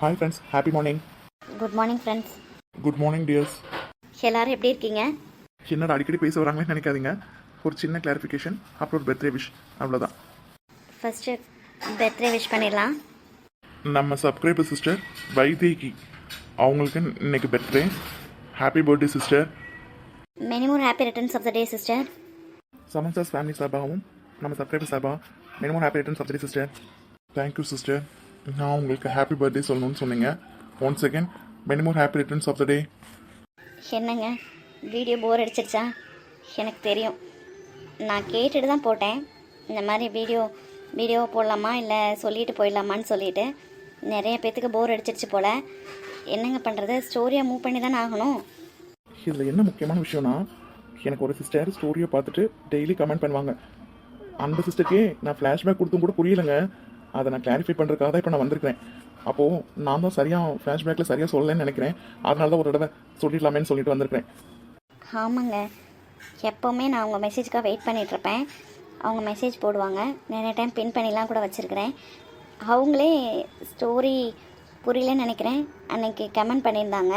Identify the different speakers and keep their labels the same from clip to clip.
Speaker 1: Hi friends happy morning
Speaker 2: good morning friends
Speaker 1: good morning dears
Speaker 2: எல்லாரும் எப்படி இருக்கீங்க?
Speaker 1: என்னடா அடிக்கடி பேச வராங்களே நினைக்காதீங்க. ஒரு சின்ன கிளாரிஃபிகேஷன் அப்புறம் ஒரு பர்த்டே விஷ் அவ்வளோதான்
Speaker 2: ஃபஸ்ட்டு பர்த்டே விஷ் பண்ணிடலாம்.
Speaker 1: நம்ம சப்ஸ்கிரைபர் சிஸ்டர் வைதேகி. அவங்களுக்கு இன்னைக்கு birthday happy birthday sister
Speaker 2: many more happy returns of the day sister
Speaker 1: சமன்சாஸ் family சார்பாகவும் நம்ம சப்ஸ்கிரைபர் சார்பா minimum happy returns of the sister thank you sister நான் உங்களுக்கு ஹாப்பி பர்த்டே சொல்லணும்னு சொன்னீங்க. One second minimum happy returns of the day
Speaker 2: என்னங்க? Video bore அடிச்சிருச்சா? எனக்கு தெரியும். நான் கேட்டுட்டு தான் போட்டேன். இந்த மாதிரி வீடியோ வீடியோ போடலாமா? இல்லை சொல்லிட்டு போயிடலாமான்னு சொல்லிட்டு நிறைய பேத்துக்கு போர் அடிச்சிருச்சு போல். என்னங்க பண்ணுறது ஸ்டோரியை மூவ் பண்ணி தானே ஆகணும்.
Speaker 1: இதில் என்ன முக்கியமான விஷயம்னா எனக்கு ஒரு சிஸ்டர் ஸ்டோரியை பார்த்துட்டு டெய்லி கமெண்ட் பண்ணுவாங்க. அந்த சிஸ்டருக்கே நான் ஃப்ளாஷ்பேக் கொடுத்தும் கூட புரியலைங்க. அதை நான் கிளாரிஃபை பண்ணுறதுக்காக தான் இப்போ நான் வந்திருக்கிறேன். அப்போது நான் தான் சரியாக ஃப்ளாஷ்பேக்கில் சரியாக சொல்லலைன்னு நினைக்கிறேன். அதனால தான் ஒரு தடவை சொல்லிடலாமேன்னு சொல்லிட்டு வந்திருக்கிறேன்.
Speaker 2: ஆமாங்க. எப்போவுமே நான் அவங்க மெசேஜ்க்காக வெயிட் பண்ணிகிட்ருப்பேன் அவங்க மெசேஜ் போடுவாங்க. நிறைய டைம் பின் பண்ணிலாம் கூட வச்சுருக்கிறேன். அவங்களே ஸ்டோரி புரியலன்னு நினைக்கிறேன். அன்னைக்கு கமெண்ட் பண்ணியிருந்தாங்க.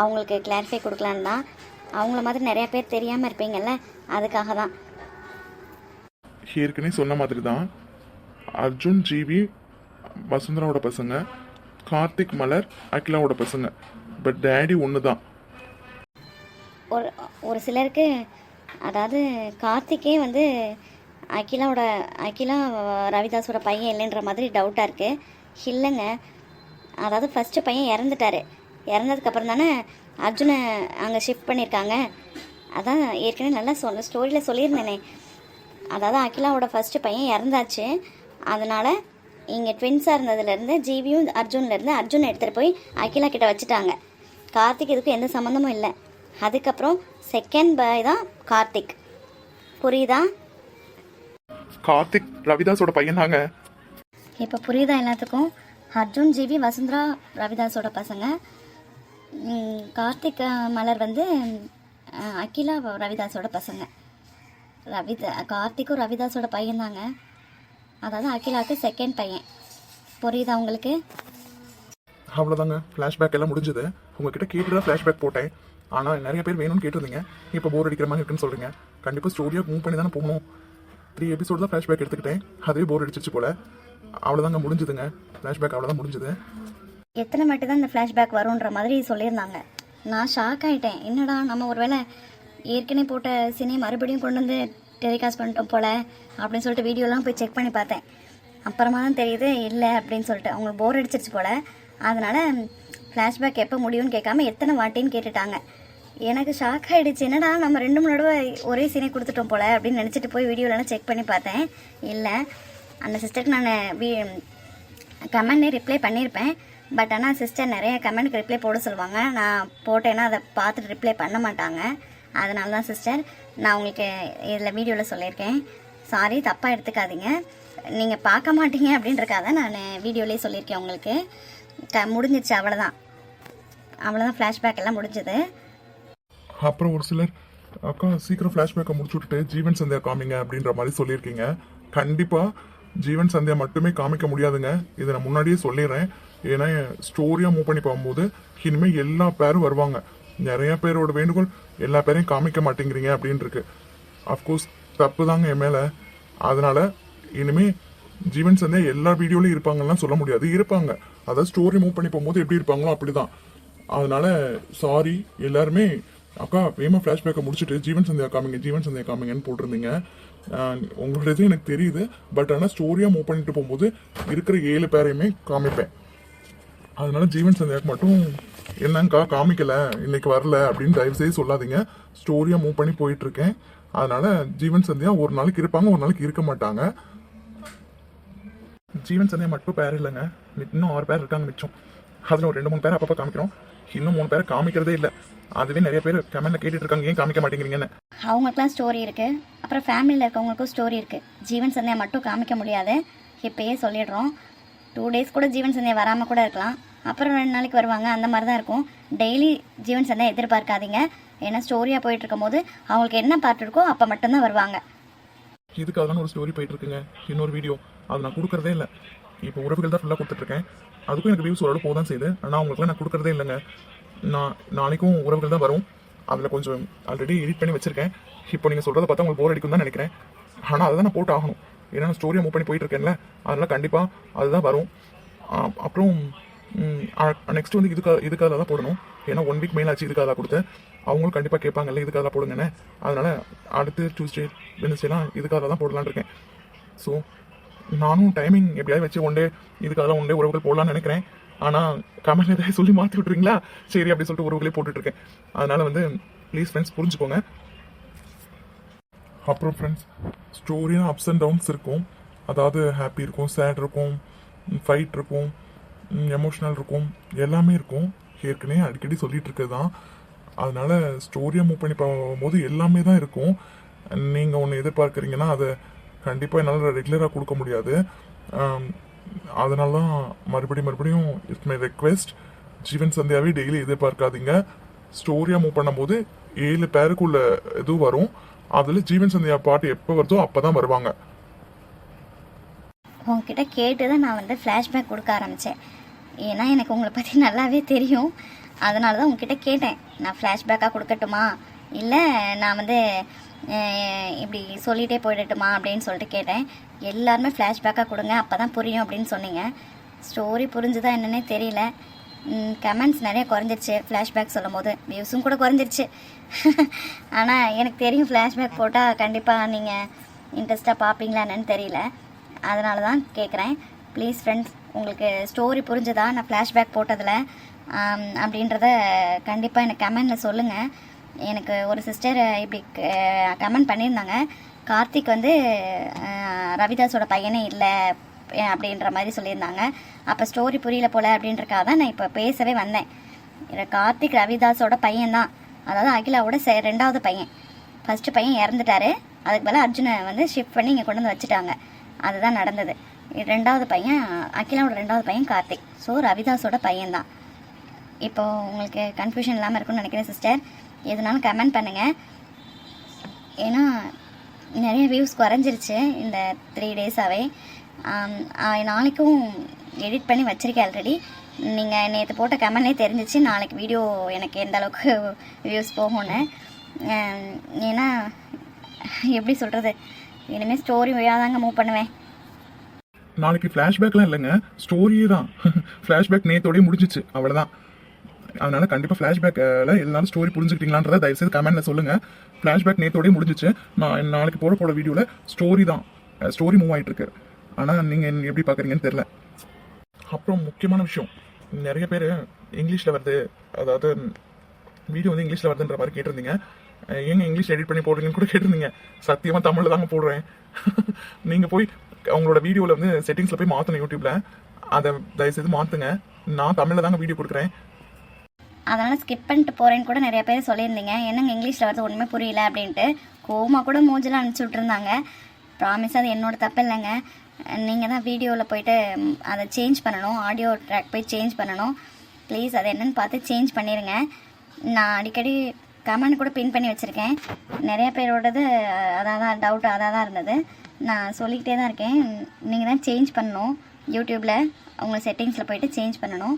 Speaker 2: அவங்களுக்கு கிளாரிஃபை கொடுக்கலான்னு தான். அவங்கள மாதிரி நிறைய பேர் தெரியாமல் இருப்பீங்கல்ல அதுக்காக தான்.
Speaker 1: ஏற்கனவே சொன்ன மாதிரி தான். அர்ஜுன் ஜிவி வசுந்தராவோட பசங்க கார்த்திக் மலர் அகிலாவோட பசங்க. பட் டேடி ஒன்று தான்
Speaker 2: ஒரு ஒரு சிலருக்கு அதாவது கார்த்திக்கே வந்து அகிலாவோட அகிலா ரவிதாஸோட பையன் இல்லைன்ற மாதிரி டவுட்டாக இருக்குது இல்லைங்க. அதாவது ஃபஸ்ட்டு பையன் இறந்துட்டாரு. இறந்ததுக்கப்புறம் தானே அர்ஜுனை அங்கே ஷிஃப்ட் பண்ணியிருக்காங்க அதான் ஏற்கனவே நல்லா சொன்ன ஸ்டோரியில் சொல்லியிருந்தேனே. அதாவது அகிலாவோட ஃபஸ்ட்டு பையன் இறந்தாச்சு. அதனால் இங்கே ட்வின்ஸாக இருந்ததுலேருந்து ஜீவியும் அர்ஜுன்லேருந்து அர்ஜுன் எடுத்துகிட்டு போய் அகிலா கிட்ட வச்சுட்டாங்க. கார்த்திக் இதுக்கும் எந்த சம்மந்தமும் இல்லை. அதுக்கப்புறம் செகண்ட் பாய் தான் கார்த்திக். புரியுதா?
Speaker 1: கார்த்திக் ரவிதாஸோட பையன் தாங்க.
Speaker 2: இப்போ புரியுதா எல்லாத்துக்கும்? அர்ஜுன் ஜிவி வசுந்தரா ரவிதாஸோட பசங்க. கார்த்திக் மலர் வந்து அகிலா ரவிதாஸோட பசங்க. ரவிதா கார்த்திக்கும் ரவிதாஸோட பையன் தாங்க. அதாவது அகிலாவுக்கு செகண்ட் பையன். புரியுதா உங்களுக்கு?
Speaker 1: அவ்வளோதாங்க ஃப்ளாஷ்பேக் எல்லாம் முடிஞ்சது. உங்ககிட்ட கேட்டு தான் ஃப்ளாஷ்பேக் போட்டேன். ஆனால் நிறைய பேர் வேணும்னு கேட்டிருந்தீங்க. இப்போ போர் அடிக்கிற மாதிரி இருக்குன்னு சொல்கிறீங்க கண்டிப்பாக ஸ்டோரியாக மூவ் பண்ணி தானே போகணும். த்ரீ எபிசோட் தான் ஃப்ளாஷ்பேக் எடுத்துக்கிட்டேன். அதுவே போர் அடிச்சிச்சு போல. அவ்வளோதாங்க முடிஞ்சுதுங்க. ஃப்ளாஷ்பேக் அவ்வளோதான் முடிஞ்சுது.
Speaker 2: எத்தனை மட்டும் தான் இந்த ஃப்ளாஷ்பேக் வரும்ன்ற மாதிரி சொல்லியிருந்தாங்க. நான் ஷாக் ஆகிட்டேன் என்னடா நம்ம ஒருவேளை ஏற்கனவே போட்ட சினிமா மறுபடியும் கொண்டு வந்து டெலிகாஸ்ட் பண்ணிட்டோம் போல் அப்படின்னு சொல்லிட்டு வீடியோலாம் போய் செக் பண்ணி பார்த்தேன். அப்புறமா தான் தெரியுது இல்லை அப்படின்னு சொல்லிட்டு. அவங்களுக்கு போர் அடிச்சிருச்சு போல். அதனால் ஃப்ளாஷ்பேக் எப்போ முடியும்னு கேட்காம எத்தனை வாட்டின்னு கேட்டுட்டாங்க. எனக்கு ஷாக் ஆகிடுச்சு என்னடா நம்ம ரெண்டு மூணு தடவை ஒரே சீனே கொடுத்துட்டோம் போல் அப்படின்னு நினச்சிட்டு போய் வீடியோலாம் செக் பண்ணி பார்த்தேன். இல்லை. அந்த சிஸ்டருக்கு நான் வீ கமெண்ட்னே ரிப்ளை பண்ணியிருப்பேன். பட் ஆனால் சிஸ்டர் நிறைய கமெண்ட்க்கு ரிப்ளை போட சொல்லுவாங்க. நான் போட்டேன்னா அதை பார்த்துட்டு ரிப்ளை பண்ண மாட்டாங்க. அதனால தான் சிஸ்டர் நான் உங்களுக்கு இதில் வீடியோவில் சொல்லியிருக்கேன். சாரி தப்பாக எடுத்துக்காதீங்க. நீங்கள் பார்க்க மாட்டீங்க அப்படின்றக்காக நான் வீடியோலேயே சொல்லியிருக்கேன் உங்களுக்கு. க முடிஞ்சிச்சு அவ்வளோதான் அவ்வளோதான் ஃப்ளாஷ்பேக் எல்லாம் முடிஞ்சது.
Speaker 1: அப்புறம் ஒரு சிலர் அக்கா சீக்கிரம் ஃப்ளாஷ்பேக்கை முடிச்சு விட்டுட்டு ஜீவன் சந்தியா காமிங்க அப்படின்ற மாதிரி சொல்லியிருக்கீங்க. கண்டிப்பாக ஜீவன் சந்தியா மட்டுமே காமிக்க முடியாதுங்க. இதை நான் முன்னாடியே சொல்லிடுறேன். ஏன்னா ஸ்டோரியாக மூவ் பண்ணி போகும்போது இனிமேல் எல்லா பேரும் வருவாங்க. நிறைய பேரோட வேண்டுகோள் எல்லா பேரையும் காமிக்க மாட்டேங்கிறீங்க அப்படின்னு இருக்கு அஃப்கோர்ஸ் தப்பு தாங்க என் மேலே. அதனால இனிமே ஜீவன் சந்தே எல்லா வீடியோலையும் இருப்பாங்கலாம் சொல்ல முடியாது. இருப்பாங்க. அதாவது ஸ்டோரி மூவ் பண்ணி போகும்போது எப்படி இருப்பாங்களோ அப்படிதான். அதனால சாரி எல்லாருமே அக்கா வேமா ஃப்ளாஷ்பேக்கை முடிச்சுட்டு ஜீவன் சந்தியா காமிங்க ஜீவன் சந்தியா காமிங்கன்னு போட்டிருந்தீங்க. ஆஹ் உங்களோட இது எனக்கு தெரியுது. பட் ஆனால் ஸ்டோரியாக மூவ் பண்ணிட்டு போகும்போது இருக்கிற ஏழு பேரையுமே காமிப்பேன். அதனால ஜீவன் சந்தியாக்கு மட்டும் என்னங்கக்கா காமிக்கல? இன்னைக்கு வரல அப்படின்னு தயவு செய்து சொல்லாதீங்க ஸ்டோரியாக மூவ் பண்ணி போயிட்டு இருக்கேன் அதனால ஜீவன் சந்தியா ஒரு நாளைக்கு இருப்பாங்க ஒரு நாளைக்கு இருக்க மாட்டாங்க. ஜீவன் சந்தியா மட்டும் பேர் இல்லைங்க. இன்னும் ஆறு பேர் இருக்காங்க மிச்சம். அதில் ஒரு ரெண்டு மூணு பேர் அப்பப்போ காமிக்கிறோம். இன்னும் மூணு பேரை காமிக்கிறதே இல்லை. அதுவே நிறைய பேர் கமெண்ட்ல கேட்டுட்டு இருக்காங்க ஏன் காமிக்க மாட்டேங்கிறீங்கன்னு?
Speaker 2: அவங்களுக்குலாம் ஸ்டோரி இருக்குது அப்புறம் ஃபேமிலியில் இருக்கவங்களுக்கும் ஸ்டோரி இருக்கு. ஜீவன் சந்தியா மட்டும் காமிக்க முடியாது. இப்பயே சொல்லிடுறோம். டூ டேஸ் கூட ஜீவன் சந்தியா வராமல் கூட இருக்கலாம். அப்புறம் ரெண்டு நாளைக்கு வருவாங்க. அந்த மாதிரி தான் இருக்கும். டெய்லி ஜீவன் சந்தியா எதிர்பார்க்காதீங்க. ஏன்னா ஸ்டோரியாக போயிட்டு இருக்கும்போது அவங்களுக்கு என்ன பார்ட் இருக்கோ அப்போ மட்டும்தான் வருவாங்க.
Speaker 1: இதுக்காக ஒரு ஸ்டோரி போயிட்டு இருக்குங்க. இன்னொரு வீடியோ அது நான் கொடுக்கறதே இல்லை. இப்போ உறவுகள் தான் ஃபுல்லாக கொடுத்துட்ருக்கேன். அதுக்கும் எனக்கு வியூஸ் ஓரளவு போதான் செய்யுது. ஆனால் அவங்களுக்குலாம் நான் கொடுக்குறதே இல்லைங்க. நான் நாளைக்கும் உறவுகள் தான் வரும். அதில் கொஞ்சம் ஆல்ரெடி எடிட் பண்ணி வச்சுருக்கேன். இப்போ நீங்கள் சொல்கிறத பார்த்தா உங்களுக்கு போர் அடிக்கும் தான் நினைக்கிறேன். ஆனால் அதை தான் நான் போட்டு ஆகணும் ஏன்னா ஸ்டோரியை மூவ் பண்ணி போயிட்டு இருக்கேன்ல கண்டிப்பாக அதுதான் வரும். அப்புறம் நெக்ஸ்ட் வந்து இதுக்காக இதுக்காக தான் போடணும். ஏன்னா ஒன் வீக் மேலே ஆச்சு இதுக்காக தான் கொடுத்தேன். அவங்களும் கண்டிப்பாக கேட்பாங்கல்ல இதுக்காக தான் போடுங்கண்ணே அதனால் அடுத்து டியூஸ்டே வெனஸ்டேலாம் இதுக்காக தான் போடலான்னு இருக்கேன். ஸோ நானும் டைமிங் எப்படியாவது வச்சு ஒன் டே இதுக்காக ஒன் டே உறவுகள் போடலான்னு நினைக்கிறேன். ஆனால் கமெண்ட் ஏதாவது சொல்லி மாற்றி விட்றீங்களா சரி அப்படி சொல்லிட்டு உறவுகளே போட்டுட்ருக்கேன் அதனால் வந்து ப்ளீஸ் ஃப்ரெண்ட்ஸ் புரிஞ்சுக்கோங்க. அப்புறம் ஃப்ரெண்ட்ஸ் ஸ்டோரினா அப்ஸ் அண்ட் டவுன்ஸ் இருக்கும். அதாவது ஹாப்பி இருக்கும் சேட் இருக்கும் ஃபைட் இருக்கும் எமோஷ்னல் இருக்கும் எல்லாமே இருக்கும். ஏற்கனவே அடிக்கடி சொல்லிட்டு இருக்கிறது தான் அதனால ஸ்டோரியை மூவ் பண்ணி போகும்போது எல்லாமே தான் இருக்கும். நீங்கள் ஒன்று எதிர்பார்க்குறீங்கன்னா அதை கண்டிப்பாக என்னால் ரெகுலராக கொடுக்க முடியாது. அதனால தான் மறுபடியும் மறுபடியும் இட்ஸ் மை ரெக்வெஸ்ட் ஜீவன் சந்தியாவே டெய்லி எதிர்பார்க்காதீங்க. ஸ்டோரியாக மூவ் பண்ணும்போது ஏழு பேருக்குள்ள இது வரும். அதில் ஜீவன் சந்தியா பாட்டு எப்போ வருதோ அப்பதான் வருவாங்க.
Speaker 2: உங்ககிட்ட கேட்டு தான் நான் வந்து ஃப்ளாஷ்பேக் கொடுக்க ஆரம்பித்தேன் ஏன்னா எனக்கு உங்களை பற்றி நல்லாவே தெரியும். அதனால தான் உங்ககிட்ட கேட்டேன். நான் ஃப்ளாஷ்பேக்காக கொடுக்கட்டுமா? இல்லை நான் வந்து இப்படி சொல்லிகிட்டே போயிடட்டுமா அப்படின்னு சொல்லிட்டு கேட்டேன். எல்லாருமே ஃப்ளாஷ்பேக்காக கொடுங்க அப்போ தான் புரியும் அப்படின்னு சொன்னீங்க. ஸ்டோரி புரிஞ்சுதா என்னன்னே தெரியல. கமெண்ட்ஸ் நிறைய குறைஞ்சிருச்சு. ஃப்ளாஷ்பேக் சொல்லும் போது வியூஸும் கூட குறைஞ்சிருச்சு. ஆனால் எனக்கு தெரியும் ஃப்ளாஷ்பேக் போட்டால் கண்டிப்பாக நீங்கள் இன்ட்ரெஸ்ட்டாக பார்ப்பீங்களா என்னன்னு தெரியல. அதனால தான் கேட்குறேன் ப்ளீஸ் ஃப்ரெண்ட்ஸ் உங்களுக்கு ஸ்டோரி புரிஞ்சுதா? நான் ஃப்ளாஷ்பேக் போட்டதில். அப்படின்றத கண்டிப்பாக எனக்கு கமெண்டில் சொல்லுங்கள் எனக்கு ஒரு சிஸ்டர் இப்படி கமெண்ட் பண்ணியிருந்தாங்க. கார்த்திக் வந்து ரவிதாஸோட பையனே இல்லை. அப்படின்ற மாதிரி சொல்லியிருந்தாங்க. அப்போ ஸ்டோரி புரியல போல அப்படின்றக்காக தான் நான் இப்போ பேசவே வந்தேன். கார்த்திக் ரவிதாஸோட பையன்தான். அதாவது அகிலாவோட செ ரெண்டாவது பையன். ஃபஸ்ட்டு பையன் இறந்துட்டாரு. அதுக்கு மேலே அர்ஜுனை வந்து ஷிஃப்ட் பண்ணி இங்கே கொண்டு வந்து வச்சுட்டாங்க. அதுதான் நடந்தது. ரெண்டாவது பையன் அகிலாவோட ரெண்டாவது பையன் கார்த்திக். ஸோ ரவிதாஸோட பையன்தான். இப்போது உங்களுக்கு கன்ஃபியூஷன் இல்லாமல் இருக்கும்னு நினைக்கிறேன் சிஸ்டர் எதுனாலும் கமெண்ட் பண்ணுங்கள் ஏன்னா நிறைய வியூஸ் குறைஞ்சிருச்சு இந்த த்ரீ டேஸாகவே நாளைக்கும் எடிட் பண்ணி வச்சுருக்கேன் ஆல்ரெடி நீங்கள் நேற்று போட்ட கமெண்ட்லேயே தெரிஞ்சிச்சு. நாளைக்கு வீடியோ எனக்கு எந்த அளவுக்கு வியூஸ் போகும்னு. ஏன்னா எப்படி சொல்கிறது இனிமேல் ஸ்டோரி வழியாக தாங்க மூவ் பண்ணுவேன்.
Speaker 1: நாளைக்கு ஃப்ளாஷ்பேக்லாம் இல்லைங்க. ஸ்டோரியே தான். ஃப்ளாஷ்பேக் நேத்தோடய முடிஞ்சிச்சு. அவ்வளோதான் அதனால் கண்டிப்பாக ஃப்ளாஷ்பேக்கில் எல்லாரும் ஸ்டோரி புரிஞ்சுக்கிட்டீங்களான்றதை தயவுசெய்து கமெண்ட்டில் சொல்லுங்கள் ஃப்ளாஷ்பேக் நேத்தோடய முடிஞ்சிச்சு. நான் நாளைக்கு போட போட வீடியோவில் ஸ்டோரி தான். ஸ்டோரி மூவ் ஆகிட்டுருக்கு ஆனால் நீங்கள் எப்படி பார்க்குறீங்கன்னு தெரில அப்புறம் முக்கியமான விஷயம் நிறைய பேர் இங்கிலீஷில் வருது. அதாவது வீடியோ வந்து இங்கிலீஷில் வருதுன்ற மாதிரி கேட்டிருந்தீங்க. ஏங்க இங்கிலீஷ் எடிட் பண்ணி போடுறீங்கன்னு கூட கேட்டிருந்தீங்க. சத்தியமாக தமிழில் தாங்க போடுறேன். நீங்கள் போய் அவங்களோட வீடியோவில் வந்து செட்டிங்ஸில் போய் மாற்றணும் யூடியூப்பில் அதை தயவுசெய்து மாற்றுங்க நான் தமிழில் தாங்க வீடியோ கொடுக்குறேன்.
Speaker 2: அதனால் ஸ்கிப் பண்ணிட்டு போகிறேன்னு கூட நிறைய பேர் சொல்லியிருந்தீங்க. என்னங்க இங்கிலீஷில் வருது ஒன்றுமே புரியல அப்படின்ட்டு கோமா கூட மூஞ்சில் அனுப்பிச்சி விட்ருந்தாங்க ப்ராமிஸ் அது என்னோட தப்பு இல்லைங்க. நீங்கள் தான் வீடியோவில் போயிட்டு அதை சேஞ்ச் பண்ணணும் ஆடியோ ட்ராக் போய் சேஞ்ச் பண்ணணும். ப்ளீஸ் அது என்னன்னு பார்த்து சேஞ்ச் பண்ணிடுங்க நான் அடிக்கடி கமெண்ட் கூட பின் பண்ணி வச்சுருக்கேன். நிறைய பேரோடது அதாக தான் டவுட் அதாக தான் இருந்தது. நான் சொல்லிக்கிட்டே தான் இருக்கேன். நீங்கள் தான் சேஞ்ச் பண்ணணும். யூடியூப்பில் உங்கள் செட்டிங்ஸில் போயிட்டு சேஞ்ச் பண்ணணும்.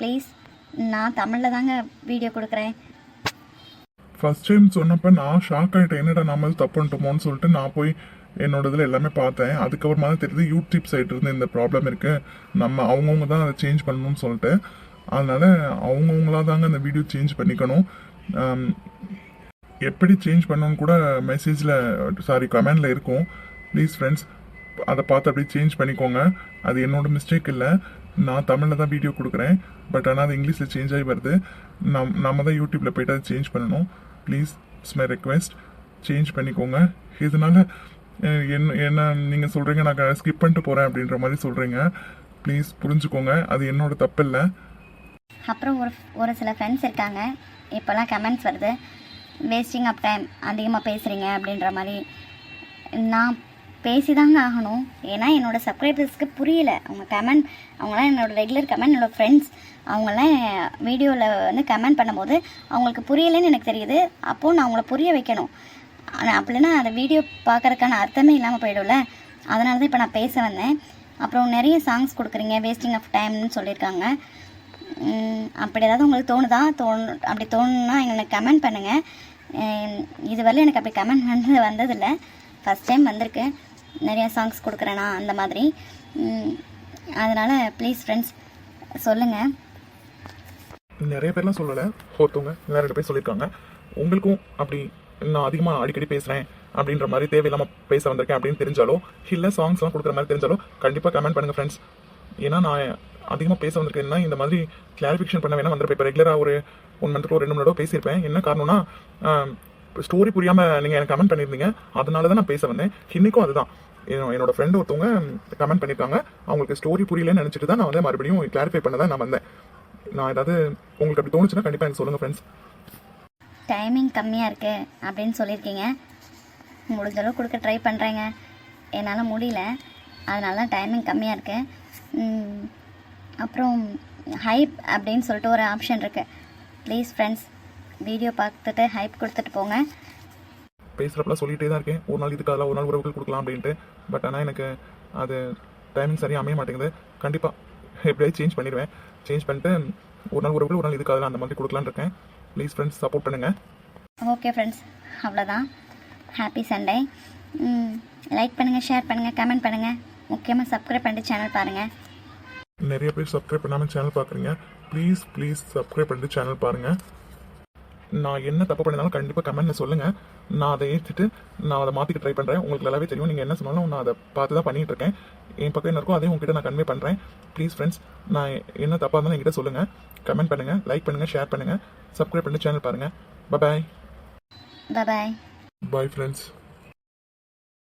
Speaker 2: ப்ளீஸ் நான் தமிழில் தாங்க வீடியோ கொடுக்குறேன்.
Speaker 1: ஃபர்ஸ்ட் டைம் சொன்னப்போ நான் ஷாக் ஆகிட்டேன் என்னடா நம்ம தப்பு பண்ணிட்டோமோன்னு சொல்லிட்டு நான் போய் என்னோட இதில் எல்லாமே பார்த்தேன். அதுக்கப்புறமா தான் தெரியுது யூடியூப் சைட் இருந்து இந்த ப்ராப்ளம் இருக்குது நம்ம அவங்கவுங்க தான் அதை சேஞ்ச் பண்ணணும்னு சொல்லிட்டு. அதனால் அவங்கவுங்களா தாங்க அந்த வீடியோ சேஞ்ச் பண்ணிக்கணும். எப்படி சேஞ்ச் பண்ணணும்னு கூட மெசேஜில் சாரி கமெண்டில் இருக்கும். ப்ளீஸ் ஃப்ரெண்ட்ஸ் அதை பார்த்து அப்படியே சேஞ்ச் பண்ணிக்கோங்க. அது என்னோட மிஸ்டேக் இல்லை. நான் தமிழில் தான் வீடியோ கொடுக்குறேன். பட் ஆனால் அது இங்கிலீஷில் சேஞ்ச் ஆகி வருது. நம் நம்ம தான் யூடியூப்பில் போயிட்டு அதை சேஞ்ச் பண்ணணும். Please it's my request change பண்ணிக்கோங்க. இதனால் என்ன என்ன நீங்கள் சொல்கிறீங்க நான் ஸ்கிப் பண்ணிட்டு போகிறேன் அப்படின்ற மாதிரி சொல்கிறீங்க ப்ளீஸ் புரிஞ்சுக்கோங்க அது என்னோட தப்பு இல்லை
Speaker 2: அப்புறம் ஒரு ஒரு சில ஃப்ரெண்ட்ஸ் இருக்காங்க. இப்போல்லாம் கமெண்ட்ஸ் வருது. வேஸ்டிங் ஆஃப் டைம் அதிகமாக பேசுகிறீங்க அப்படின்ற மாதிரி. நான் பேசி தாங்க ஆகணும். ஏன்னா என்னோடய சப்ஸ்கிரைபர்ஸ்க்கு புரியல. அவங்க கமெண்ட் அவங்களாம் என்னோடய ரெகுலர் கமெண்ட் என்னோடய ஃப்ரெண்ட்ஸ் அவங்களாம் வீடியோவில் வந்து கமெண்ட் பண்ணும்போது அவங்களுக்கு புரியலைன்னு எனக்கு தெரியுது. அப்போது நான் அவங்கள புரிய வைக்கணும். ஆனால் அப்படின்னா அந்த வீடியோ பார்க்கறதுக்கான அர்த்தமே இல்லாமல் போயிடும்ல. அதனால தான் இப்போ நான் பேச வந்தேன். அப்புறம் நிறைய சாங்ஸ் கொடுக்குறீங்க வேஸ்டிங் ஆஃப் டைம்னு சொல்லியிருக்காங்க. அப்படி ஏதாவது உங்களுக்கு தோணுதா? தோணு அப்படி தோணுன்னா எங்களுக்கு கமெண்ட் பண்ணுங்கள் இதுவரையிலும் எனக்கு அப்படி கமெண்ட் வந்து வந்ததில்லை. ஃபஸ்ட் டைம் வந்திருக்கு. நிறையா சாங்ஸ் கொடுக்குறேனா அந்த மாதிரி. அதனால் ப்ளீஸ் ஃப்ரெண்ட்ஸ் சொல்லுங்கள்
Speaker 1: நிறைய பேர்லாம் சொல்லலை. ஒருத்தவங்க வேற ரெண்டு பேர் சொல்லியிருக்காங்க. உங்களுக்கும் அப்படி நான் அதிகமாக அடிக்கடி பேசுகிறேன் அப்படின்ற மாதிரி தேவையில்லாமல் பேச வந்திருக்கேன் அப்படின்னு தெரிஞ்சாலோ இல்லை சாங்ஸ்லாம் கொடுக்குற மாதிரி தெரிஞ்சாலோ கண்டிப்பாக கமெண்ட் பண்ணுங்கள் ஃப்ரெண்ட்ஸ் ஏன்னா நான் அதிகமாக பேச வந்திருக்கேன்னா இந்த மாதிரி கிளாரிஃபிகேஷன் பண்ண வேணா வந்திருப்பேன். இப்போ ரெகுலராக ஒரு ஒன் மந்த்துக்கு ஒரு ரெண்டு மணி நேரம் பேசியிருப்பேன். என்ன காரணம்னா ஸ்டோரி புரியாமல் நீங்கள் எனக்கு கமெண்ட் பண்ணியிருந்தீங்க. அதனால தான் நான் பேச வந்தேன். இன்றைக்கும் அதுதான். என்னோட ஃப்ரெண்டு ஒருத்தவங்க கமெண்ட் பண்ணியிருக்காங்க. அவங்களுக்கு ஸ்டோரி புரியலன்னு நினச்சிட்டு தான் நான் வந்து மறுபடியும் கிளாரிஃபை பண்ண தான் நான் வந்தேன். நான் ஏதாவது உங்களுக்கு அப்படி தோணுச்சுன்னா கண்டிப்பாக எனக்கு சொல்லுங்கள் ஃப்ரெண்ட்ஸ்
Speaker 2: டைமிங் கம்மியாக இருக்குது அப்படின்னு சொல்லியிருக்கீங்க. முடிஞ்சளவு கொடுக்க ட்ரை பண்ணுறேங்க என்னால் முடியல. அதனால தான் டைமிங் கம்மியாக இருக்குது அப்புறம் ஹைப் அப்படின்னு சொல்லிட்டு ஒரு ஆப்ஷன் இருக்குது ப்ளீஸ் ஃப்ரெண்ட்ஸ் வீடியோ பார்த்துட்டு ஹைப் கொடுத்துட்டு போங்க.
Speaker 1: பேசுகிறப்பெல்லாம் சொல்லிகிட்டே தான் இருக்கேன். ஒரு நாள் இதுக்கு அதெல்லாம் ஒரு நாள் உறவுகள் கொடுக்கலாம் அப்படின்ட்டு. பட் ஆனால் எனக்கு அது டைமிங் சரியாக அமைய மாட்டேங்குது. கண்டிப்பாக எப்படியாவது சேஞ்ச் பண்ணிடுவேன். சேஞ்ச் பண்ணிட்டு ஒரு நாள் உறவுகள் ஒரு நாள் இதுக்கு அதெல்லாம் அந்த மாதிரி கொடுக்கலான்னு இருக்கேன். ப்ளீஸ் ஃப்ரெண்ட்ஸ் சப்போர்ட் பண்ணுங்கள்
Speaker 2: ஓகே ஃப்ரெண்ட்ஸ் அவ்வளோதான் ஹாப்பி சண்டே லைக் பண்ணுங்கள் ஷேர் பண்ணுங்கள் கமெண்ட் பண்ணுங்கள் முக்கியமாக சப்ஸ்கிரைப் பண்ணிட்டு சேனல் பாருங்கள்
Speaker 1: நிறைய பேர் சப்ஸ்கிரைப் பண்ணாமல் சேனல் பார்க்குறீங்க ப்ளீஸ் ப்ளீஸ் சப்ஸ்கிரைப் பண்ணிட்டு சேனல் பாருங்கள் நான் என்ன தப்பு பண்ணினாலும் கண்டிப்பாக கமெண்ட்ல சொல்லுங்கள் நான் அதை ஏற்றுட்டு நான் அதை மாற்றிக்க ட்ரை பண்ணுறேன் உங்களுக்கு நல்லாவே தெரியும். நீங்கள் என்ன சொன்னாலும் நான் அதை பார்த்து தான் பண்ணிட்டு இருக்கேன். என் பக்கம் என்ன இருக்கோ அதையும் உங்ககிட்ட நான் கன்வே பண்ணுறேன் ப்ளீஸ் ஃப்ரெண்ட்ஸ் நான் என்ன தப்பாக இருந்தாலும் என்கிட்ட சொல்லுங்கள் கமெண்ட் பண்ணுங்கள் லைக் பண்ணுங்கள் ஷேர் பண்ணுங்கள் சப்ஸ்கிரைப் பண்ணிட்டு சேனல் பாருங்கள் பாய்
Speaker 2: பாய்
Speaker 1: பாய் ஃப்ரெண்ட்ஸ்